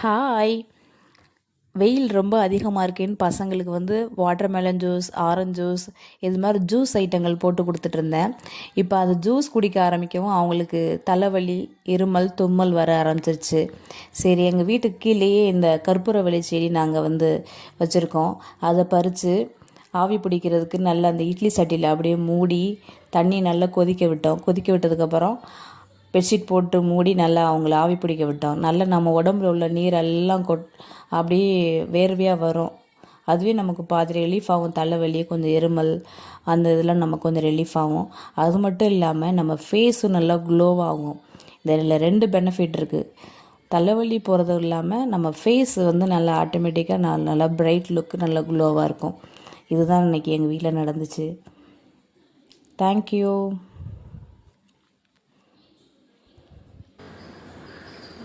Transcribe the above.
Hi வெயில் ரொம்ப அதிகமாக இருக்கேன்னு பசங்களுக்கு வந்து வாட்டர்மெலன் ஜூஸ் ஆரஞ்சு ஜூஸ் இது மாதிரி ஜூஸ் ஐட்டங்கள் போட்டு கொடுத்துட்டு இருந்தேன் இப்போ அது ஜூஸ் குடிக்க ஆரம்பிக்கவும் அவங்களுக்கு தலைவலி இருமல் தும்மல் வர ஆரம்பிச்சிருச்சு. சரி எங்கள் வீட்டுக்கு கீழேயே இந்த கற்பூரவள்ளி செடி நாங்கள் வந்து வச்சுருக்கோம். அதை பறித்து ஆவி பிடிக்கிறதுக்கு நல்லா அந்த இட்லி சட்டியில் அப்படியே மூடி தண்ணி நல்லா கொதிக்க விட்டோம். கொதிக்க விட்டதுக்கப்புறம் பெட்ஷீட் போட்டு மூடி நல்லா அவங்கள ஆவி பிடிக்க விட்டோம். நல்லா நம்ம உடம்புல உள்ள நீர் எல்லாம் கொட் அப்படியே வேர்வையாக வரும். அதுவே நமக்கு பாதி ரிலீஃப் ஆகும். தலைவலி கொஞ்சம் இருமல் அந்த இதெல்லாம் நமக்கு கொஞ்சம் ரிலீஃப் ஆகும். அது மட்டும் இல்லாமல் நம்ம ஃபேஸும் நல்லா க்ளோவாகும் ஆகும். இதில் ரெண்டு பெனிஃபிட் இருக்குது தலைவலி போகிறதும் இல்லாமல் நம்ம ஃபேஸ் வந்து நல்லா ஆட்டோமேட்டிக்காக நல்லா நல்லா பிரைட் லுக்கு நல்லா க்ளோவாக இருக்கும். இதுதான் இன்றைக்கி எங்கள் வீட்டில் நடந்துச்சு. தேங்க்யூ